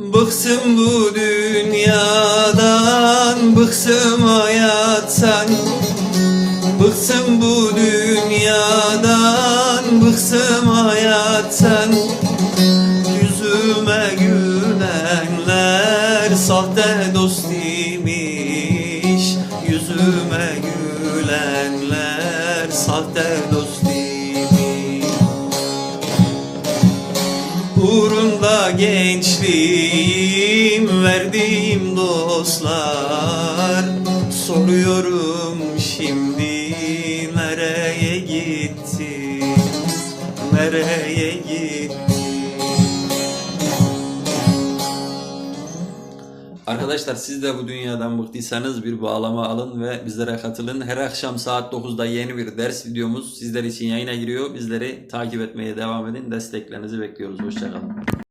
Bıksın bu dünyadan Bıksın hayattan Bıksın bu dünyadan Bıksın hayattan Yüzüme gülenler Sahte dost imiş. Yüzüme gülenler Sahte dost imiş. Uğrunda gençliğim verdiğim dostlar Soruyorum şimdi nereye gitti Nereye gitti Arkadaşlar siz de bu dünyadan bıktıysanız bir bağlama alın ve bizlere katılın. Her akşam saat 9'da yeni bir ders videomuz sizler için yayına giriyor. Bizleri takip etmeye devam edin. Desteklerinizi bekliyoruz. Hoşçakalın.